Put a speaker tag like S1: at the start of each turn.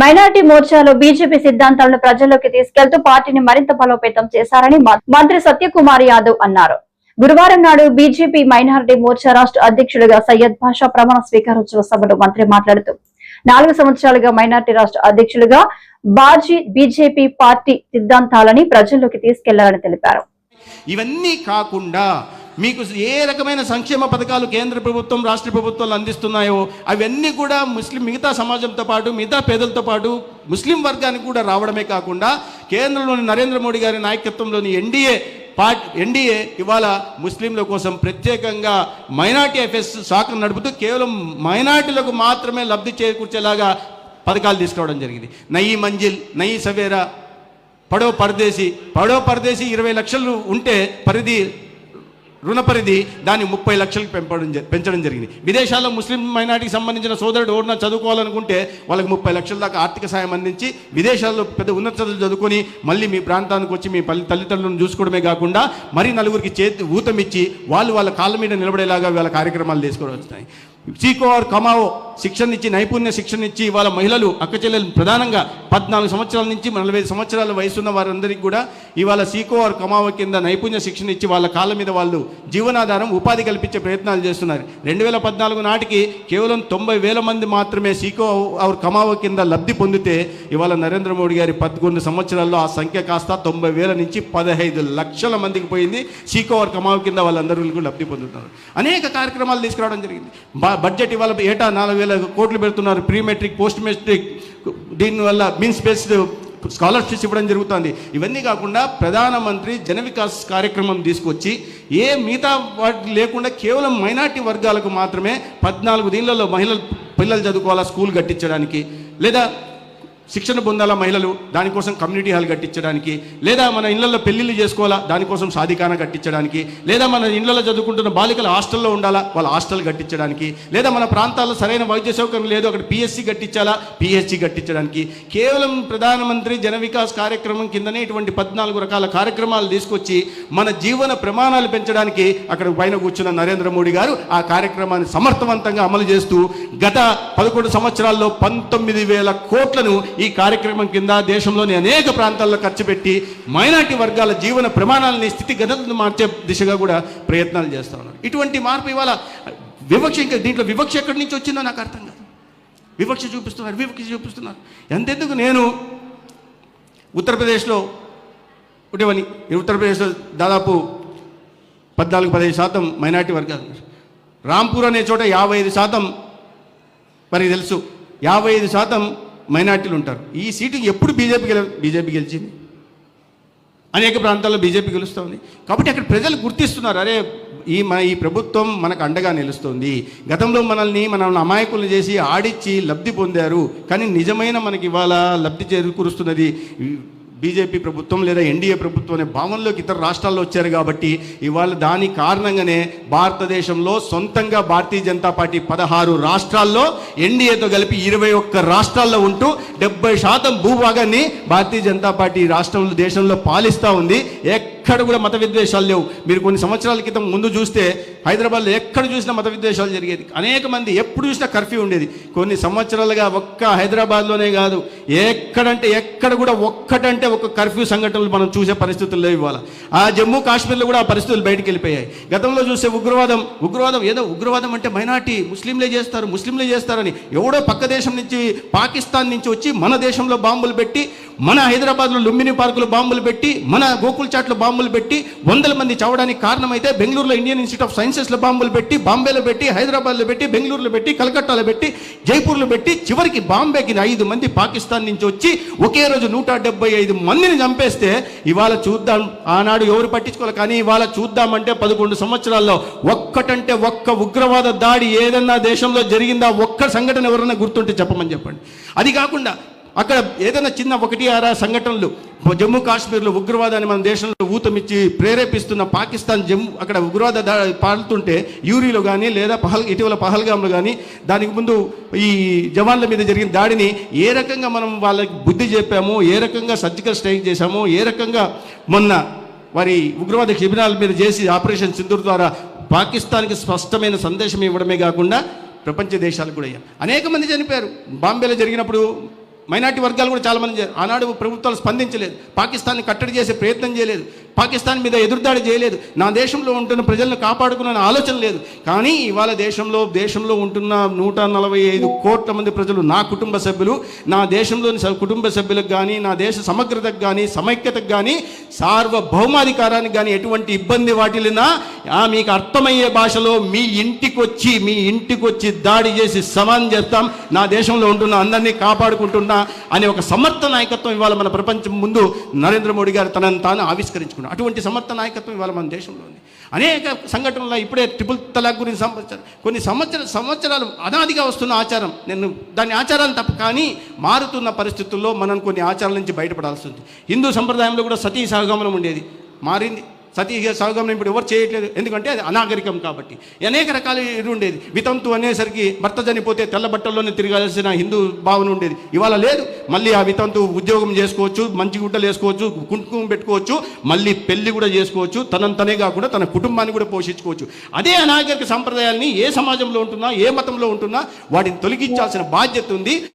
S1: Minority మోర్చాలో BJP సిద్ధాంతాలను ప్రజల్లోకి తీసుకెళ్తూ పార్టీని మరింత బలోపేతం చేశారని మంత్రి సత్యకుమార్ యాదవ్ అన్నారు. గురువారం నాడు బీజేపీ మైనార్టీ మోర్చా రాష్ట్ర అధ్యక్షుడిగా సయ్యద్ భాషా ప్రమాణ స్వీకారోత్సవ సభలో మంత్రి మాట్లాడుతూ నాలుగు సంవత్సరాలుగా మైనార్టీ రాష్ట్ర అధ్యక్షులుగా బాజీ బీజేపీ పార్టీ సిద్ధాంతాలని ప్రజల్లోకి తీసుకెళ్ళారని తెలిపారు.
S2: ఇవన్నీ కాకుండా మీకు ఏ రకమైన సంక్షేమ పథకాలు కేంద్ర ప్రభుత్వం రాష్ట్ర ప్రభుత్వాలు అందిస్తున్నాయో అవన్నీ కూడా ముస్లిం మిగతా సమాజంతో పాటు మిగతా పేదలతో పాటు ముస్లిం వర్గానికి కూడా రావడమే కాకుండా కేంద్రంలోని నరేంద్ర మోడీ గారి నాయకత్వంలోని ఎన్డీఏ పార్ట్ ఎన్డీఏ ఇవాళ ముస్లింల కోసం ప్రత్యేకంగా మైనార్టీ అఫేర్స్ శాఖను నడుపుతూ కేవలం మైనార్టీలకు మాత్రమే లబ్ధి చేకూర్చేలాగా పథకాలు తీసుకురావడం జరిగింది. నయీ మంజిల్ నయీ సవేరా పడో పరదేశి పడో పరదేశి ఇరవై లక్షలు ఉంటే పరిధి రుణ పరిధి దాన్ని ముప్పై లక్షలకు పెంపడం జ- పెంచడం జరిగింది. విదేశాల్లో ముస్లిం మైనార్టీకి సంబంధించిన సోదరుడు ఎవరినా చదువుకోవాలనుకుంటే వాళ్ళకి ముప్పై లక్షల దాకా ఆర్థిక సాయం అందించి విదేశాల్లో పెద్ద ఉన్నత చదువులు చదువుకొని మళ్ళీ మీ ప్రాంతానికి వచ్చి మీ పల్లి తల్లిదండ్రులను చూసుకోవడమే కాకుండా మరి నలుగురికి చేతి ఊతమిచ్చి వాళ్ళు వాళ్ళ కాళ్ళ మీద నిలబడేలాగా వాళ్ళ కార్యక్రమాలు తీసుకొని వస్తాయి. సీకో ఆర్ కమావో శిక్షణ ఇచ్చి నైపుణ్య శిక్షణ ఇచ్చి వాళ్ళ మహిళలు అక్క చెల్లెలు ప్రధానంగా పద్నాలుగు సంవత్సరాల నుంచి నలభై సంవత్సరాల వయసున్న వారందరికీ కూడా ఇవాళ సీకో ఆర్ కమావో కింద నైపుణ్య శిక్షణ ఇచ్చి వాళ్ళ కాళ్ళ మీద వాళ్ళు జీవనాధారం ఉపాధి కల్పించే ప్రయత్నాలు చేస్తున్నారు. రెండు వేల పద్నాలుగు నాటికి కేవలం తొంభై వేల మంది మాత్రమే సీకో ఆర్ కమావో కింద లబ్ధి పొందితే ఇవాళ నరేంద్ర మోడీ గారి పదకొండు సంవత్సరాల్లో ఆ సంఖ్య కాస్త తొంభై వేల నుంచి పదహైదు లక్షల మందికి పోయింది. సీకో ఆర్ కమావో కింద వాళ్ళందరూ లబ్ధి పొందుతున్నారు. అనేక కార్యక్రమాలు తీసుకురావడం జరిగింది. బడ్జెట్ ఇవాళ ఏటా నాలుగు వేల కోట్లు పెడుతున్నారు ప్రీ మెట్రిక్ పోస్ట్ మెట్రిక్ దీనివల్ల మీన్స్ బేస్డ్ స్కాలర్షిప్స్ ఇవ్వడం జరుగుతుంది. ఇవన్నీ కాకుండా ప్రధానమంత్రి జన వికాస్ కార్యక్రమం తీసుకొచ్చి ఏ మిగతా వాటి లేకుండా కేవలం మైనార్టీ వర్గాలకు మాత్రమే పద్నాలుగు దీనిలలో మహిళలు పిల్లలు చదువుకోవాలా స్కూల్ కట్టించడానికి? లేదా శిక్షణ పొందాలా మహిళలు? దానికోసం కమ్యూనిటీ హాల్ కట్టించడానికి. లేదా మన ఇళ్ళలో పెళ్ళిళ్ళు చేసుకోవాలా? దానికోసం సాధికాన కట్టించడానికి. లేదా మన ఇళ్ళలో చదువుకుంటున్న బాలికలు హాస్టల్లో ఉండాలా? వాళ్ళ హాస్టల్ కట్టించడానికి. లేదా మన ప్రాంతాల్లో సరైన వైద్య సౌకర్యం లేదు అక్కడ పిఎస్సి కట్టించాలా? పిహెచ్సి కట్టించడానికి. కేవలం ప్రధానమంత్రి జన వికాస్ కార్యక్రమం కిందనే ఇటువంటి పద్నాలుగు రకాల కార్యక్రమాలు తీసుకొచ్చి మన జీవన ప్రమాణాలు పెంచడానికి అక్కడ పైన కూర్చున్న నరేంద్ర మోడీ గారు ఆ కార్యక్రమాన్ని సమర్థవంతంగా అమలు చేస్తూ గత పదకొండు సంవత్సరాల్లో పంతొమ్మిది వేల కోట్లను ఈ కార్యక్రమం కింద దేశంలోని అనేక ప్రాంతాల్లో ఖర్చు పెట్టి మైనార్టీ వర్గాల జీవన ప్రమాణాలని స్థితిగతులను మార్చే దిశగా కూడా ప్రయత్నాలు చేస్తా ఉన్నారు. ఇటువంటి మార్పు ఇవాళ వివక్ష ఇంకా దీంట్లో వివక్ష ఎక్కడి నుంచి వచ్చిందో నాకు అర్థం కాదు. వివక్ష చూపిస్తున్నారు వివక్ష చూపిస్తున్నారు. ఎంతెందుకు నేను ఉత్తరప్రదేశ్లో ఉండేవని ఉత్తరప్రదేశ్లో దాదాపు పద్నాలుగు పదిహేను శాతం మైనార్టీ వర్గాలు రాంపూర్ అనే చోట యాభై ఐదు శాతం మరి తెలుసు యాభై ఐదు శాతం మైనార్టీలు ఉంటారు. ఈ సీటు ఎప్పుడు బీజేపీ గెల బీజేపీ గెలిచింది? అనేక ప్రాంతాల్లో బీజేపీ గెలుస్తుంది. కాబట్టి అక్కడ ప్రజలు గుర్తిస్తున్నారు. అరే ఈ మన ఈ ప్రభుత్వం మనకు అండగా నిలుస్తుంది. గతంలో మనల్ని మనం అమాయకులు చేసి ఆడిచ్చి లబ్ధి పొందారు. కానీ నిజమైన మనకి ఇవాళ లబ్ధి చేకూరుస్తున్నది బీజేపీ ప్రభుత్వం లేదా ఎన్డీఏ ప్రభుత్వం అనే భావనలోకి ఇతర రాష్ట్రాల్లో వచ్చారు కాబట్టి ఇవాళ దాని కారణంగానే భారతదేశంలో సొంతంగా భారతీయ జనతా పార్టీ పదహారు రాష్ట్రాల్లో ఎన్డీఏతో కలిపి ఇరవై ఒక్క రాష్ట్రాల్లో ఉంటూ డెబ్బై శాతం భూభాగాన్ని భారతీయ జనతా పార్టీ రాష్ట్రంలో దేశంలో పాలిస్తూ ఉంది. ఎక్కడ కూడా మత విద్వేషాలు లేవు. మీరు కొన్ని సంవత్సరాల క్రితం ముందు చూస్తే హైదరాబాద్లో ఎక్కడ చూసినా మత విద్వేషాలు జరిగేది. అనేక మంది ఎప్పుడు చూసినా కర్ఫ్యూ ఉండేది. కొన్ని సంవత్సరాలుగా ఒక్క హైదరాబాద్లోనే కాదు ఎక్కడంటే ఎక్కడ కూడా ఒక్కటంటే ఒక కర్ఫ్యూ సంఘటనలు మనం చూసే పరిస్థితులు లేవు ఇవాళ. ఆ జమ్మూ కాశ్మీర్లో కూడా ఆ పరిస్థితులు బయటికి వెళ్ళిపోయాయి. గతంలో చూస్తే ఉగ్రవాదం ఉగ్రవాదం ఏదో ఉగ్రవాదం అంటే మైనార్టీ ముస్లింలే చేస్తారు ముస్లింలే చేస్తారని ఎవడో పక్క దేశం నుంచి పాకిస్తాన్ నుంచి వచ్చి మన దేశంలో బాంబులు పెట్టి మన హైదరాబాద్లో లుంబిని పార్కులో బాంబులు పెట్టి మన గోకుల్ చాట్లో బాంబులు పెట్టి వందల మంది చావడానికి కారణమైతే బెంగళూరులో ఇండియన్ ఇన్స్టిట్యూట్ ఆఫ్ సైన్సెస్లో బాంబులు పెట్టి బాంబేలో పెట్టి హైదరాబాద్లో పెట్టి బెంగళూరులో పెట్టి కలకట్టాలో పెట్టి జైపూర్లో పెట్టి చివరికి బాంబేకి ఐదు మంది పాకిస్తాన్ నుంచి వచ్చి ఒకే రోజు నూట డెబ్బై ఐదు మందిని చంపేస్తే ఇవాళ చూద్దాం. ఆనాడు ఎవరు పట్టించుకోవాలి కానీ ఇవాళ చూద్దామంటే పదకొండు సంవత్సరాల్లో ఒక్కటంటే ఒక్క ఉగ్రవాద దాడి ఏదన్నా దేశంలో జరిగిందా ఒక్క సంఘటన ఎవరన్నా గుర్తుంటే చెప్పమని చెప్పండి. అది కాకుండా అక్కడ ఏదైనా చిన్న ఒకటి ఆరా సంఘటనలు జమ్మూ కాశ్మీర్లో ఉగ్రవాదాన్ని మన దేశంలో ఊతమిచ్చి ప్రేరేపిస్తున్న పాకిస్తాన్ జమ్మూ అక్కడ ఉగ్రవాద పాడుతుంటే పాలుతుంటే యూరిలో కానీ లేదా పహల్ ఇటీవల పహల్గామ్లో కానీ దానికి ముందు ఈ జవాన్ల మీద జరిగిన దాడిని ఏ రకంగా మనం వాళ్ళకి బుద్ధి చెప్పాము ఏ రకంగా సర్జికల్ స్ట్రైక్ చేశాము ఏ రకంగా మొన్న వారి ఉగ్రవాద శిబిరాల మీద చేసి ఆపరేషన్ సింధూర్ ద్వారా పాకిస్తాన్కి స్పష్టమైన సందేశం ఇవ్వడమే కాకుండా ప్రపంచ దేశాలకు కూడా అయ్యాం అనేక మంది చనిపోయారు. బాంబేలో జరిగినప్పుడు మైనార్టీ వర్గాలు కూడా చాలా మంది ఆనాడు ప్రభుత్వాలు స్పందించలేదు. పాకిస్తాన్ని కట్టడి చేసే ప్రయత్నం చేయలేదు. పాకిస్తాన్ మీద ఎదురుదాడి చేయలేదు. నా దేశంలో ఉంటున్న ప్రజలను కాపాడుకున్న ఆలోచన లేదు. కానీ ఇవాళ దేశంలో దేశంలో ఉంటున్న నూట నలభై ఐదు కోట్ల మంది ప్రజలు నా కుటుంబ సభ్యులు నా దేశంలోని స- కుటుంబ సభ్యులకు కానీ నా దేశ సమగ్రతకు కానీ సమైక్యతకు కానీ సార్వభౌమాధికారానికి కానీ ఎటువంటి ఇబ్బంది వాటిల్లినా ఆ మీకు అర్థమయ్యే భాషలో మీ ఇంటికి వచ్చి మీ ఇంటికి వచ్చి దాడి చేసి సమానం చేస్తాం. నా దేశంలో ఉంటున్న అందరినీ కాపాడుకుంటున్నా అనే ఒక సమర్థ నాయకత్వం ఇవాళ మన ప్రపంచం ముందు నరేంద్ర మోడీ గారు తనను తాను ఆవిష్కరించుకున్నారు అటువంటి సమర్థ నాయకత్వం ఇవాళ మన దేశంలో ఉంది. అనేక సంఘటనలు ఇప్పుడే ట్రిపుల్ తలాక్ గురించి సంవత్సరం కొన్ని సంవత్సర సంవత్సరాలు అనాదిగా వస్తున్న ఆచారం. నేను దాని ఆచారాలు తప్ప కానీ మారుతున్న పరిస్థితుల్లో మనం కొన్ని ఆచారాల నుంచి బయటపడాల్సి ఉంది హిందూ సంప్రదాయంలో కూడా సతీ సహగమనం ఉండేది. మారింది. సతీ సహగమనం ఇప్పుడు ఎవరు చేయట్లేదు. ఎందుకంటే అది అనాగరికం కాబట్టి. అనేక రకాల ఇది ఉండేది. వితంతు అనేసరికి భర్త చనిపోతే తెల్ల బట్టల్లోనే తిరగాల్సిన హిందూ భావన ఉండేది. ఇవాళ లేదు. మళ్ళీ ఆ వితంతు ఉద్యోగం చేసుకోవచ్చు మంచి గుట్టలు వేసుకోవచ్చు కుంకుమ పెట్టుకోవచ్చు మళ్ళీ పెళ్ళి కూడా చేసుకోవచ్చు తనంతనే కాకుండా తన కుటుంబాన్ని కూడా పోషించుకోవచ్చు. అదే అనాగరిక సంప్రదాయాల్ని ఏ సమాజంలో ఉంటున్నా ఏ మతంలో ఉంటున్నా వాటిని తొలగించాల్సిన బాధ్యత ఉంది.